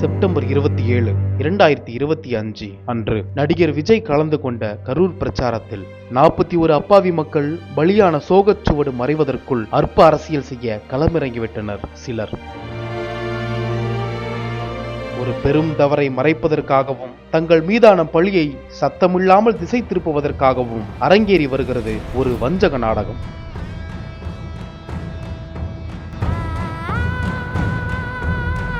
September இருபத்தி ஏழு இரண்டாயிரத்தி இருபத்தி அஞ்சு அன்று நடிகர் விஜய் கலந்து கொண்ட கரூர் பிரச்சாரத்தில் நாற்பத்தி ஒரு அப்பாவி மக்கள் பலியான சோகச்சுவடு மறைவதற்குள் அற்ப அரசியல் செய்ய களமிறங்கிவிட்டனர் சிலர். ஒரு பெரும் தவறை மறைப்பதற்காகவும் தங்கள் மீதான பழியை சத்தமில்லாமல் திசை திருப்புவதற்காகவும் அரங்கேறி வருகிறது ஒரு வஞ்சக நாடகம்.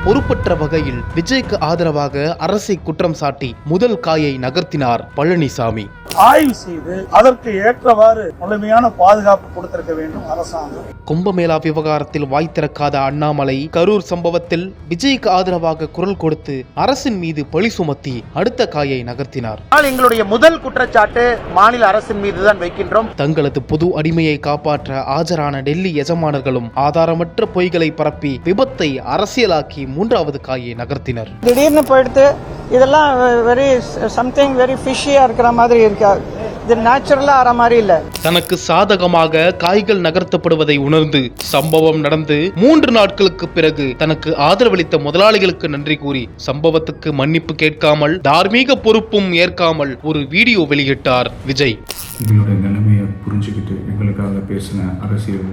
பொறுப்பற்ற வகையில் விஜய்க்கு ஆதரவாக அரசை குற்றம் சாட்டி முதல் காயை நகர்த்தினார் பழனிசாமி. ஆய்வு செய்து அதற்கு ஏற்றவாறு முழுமையான பாதுகாப்பு கொடுத்திருக்க வேண்டும் அரசாங்கம். கும்பமேளா விவகாரத்தில் வாய் திறக்காத அண்ணாமலை கரூர் சம்பவத்தில் விஜய்க்கு ஆதரவாக குரல் கொடுத்து அரசின் மீது பழி சுமத்தி அடுத்த காயை நகர்த்தினார். ஆனால் எங்களுடைய முதல் குற்றச்சாட்டு மாநில அரசின் மீதுதான் வைக்கின்றோம். தங்களது பொது அடிமையை காப்பாற்ற ஆஜரான டெல்லி எஜமானர்களும் ஆதாரமற்ற பொய்களை பரப்பி விபத்தை அரசியலாக்கி மூன்றாவது காயை நகர்த்தினர். திடீர்னு போயிடுத்து இதெல்லாம் வெரி சம்திங் வெரி ஃபிஷியாக இருக்கிற மாதிரி இருக்கு? இது நேச்சுரலாக ஆகிற மாதிரி இல்லை. தனக்கு சாதகமாக காய்கள் நகர்த்தப்படுவதை உணர்ந்து சம்பவம் நடந்து மூன்று நாட்களுக்கு பிறகு தனக்கு ஆதரவளித்த முதலாளிகளுக்கு நன்றி கூறி சம்பவத்துக்கு மன்னிப்பு கேட்காமல் தார்மீக பொறுப்பும் ஏற்காமல் ஒரு வீடியோ வெளியிட்டார் விஜய். எங்களுடைய நிலைமையை புரிஞ்சுக்கிட்டு எங்களுக்காக பேசின அரசியல்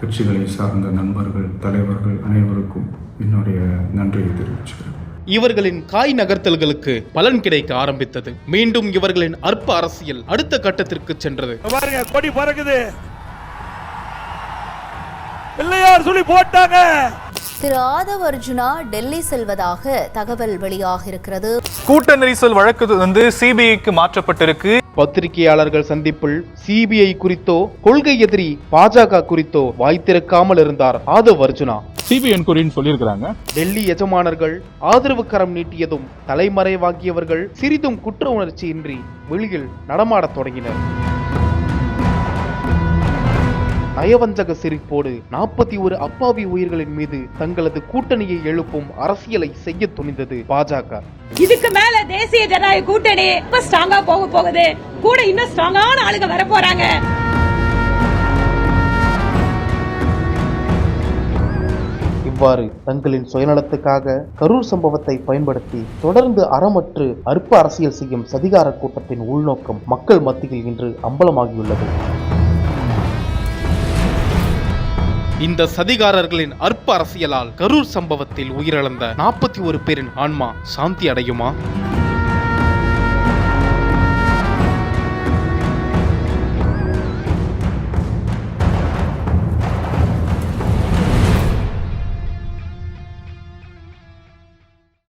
கட்சிகளை சார்ந்த நண்பர்கள் தலைவர்கள் அனைவருக்கும் என்னுடைய நன்றியை தெரிவிச்சுக்கிறேன். இவர்களின் காய் நகர்த்தல்களுக்கு பலன் கிடைக்க ஆரம்பித்தது. மீண்டும் இவர்களின் அற்ப அரசியல் அடுத்த கட்டத்திற்கு சென்றது. பாருங்க கொடி பறக்குது. பிள்ளையார் சொல்லி போட்டாங்க. திரு ஆதவ் அர்ஜுனா டெல்லி செல்வதாக தகவல் வெளியாக இருக்கிறது கூட்ட நெரிசல் வழக்கு வந்து சிபிஐக்கு மாற்றப்பட்டிருக்கு. பத்திரிகையாளர்கள் சந்திப்பில் சிபிஐ குறித்தோ கொள்கை எதிரி பாஜக குறித்தோ வாய் திறக்காமல் இருந்தார் ஆதவ் அர்ஜுனா. சிபிஐ என்கொயரின்னு சொல்லியிருக்கிறாங்க. டெல்லி எஜமானர்கள் ஆதரவு கரம் நீட்டியதும் தலைமறைவாகியவர்கள் சிறிதும் குற்ற உணர்ச்சியின்றி வெளியில் நடமாடத் தொடங்கினர். நயவஞ்சக சிரிப்போடு நாற்பத்தி ஒரு அப்பாவி உயிர்களின் மீது தங்களது கூட்டணியை எழுப்பும் அரசியலை செய்ய துணிந்தது பாஜக. இதுக்கு மேல தேசிய ஜனநாயக கூட்டணி இப்ப ஸ்ட்ராங்கா போக போகுது. கூட இன்னும் ஸ்ட்ராங்கான ஆளுங்க வர போறாங்க. இவ்வாறு தங்களின் சுயநலத்துக்காக கரூர் சம்பவத்தை பயன்படுத்தி தொடர்ந்து அறமற்று அற்ப அரசியல் செய்யும் சதிகார கூட்டத்தின் உள்நோக்கம் மக்கள் மத்தியில் இன்று அம்பலமாகியுள்ளது. இந்த சதிகாரர்களின் அற்ப அரசியலால் கரூர் சம்பவத்தில் உயிரிழந்த நாற்பத்தி ஒரு பேரின் ஆன்மா சாந்தி அடையுமா?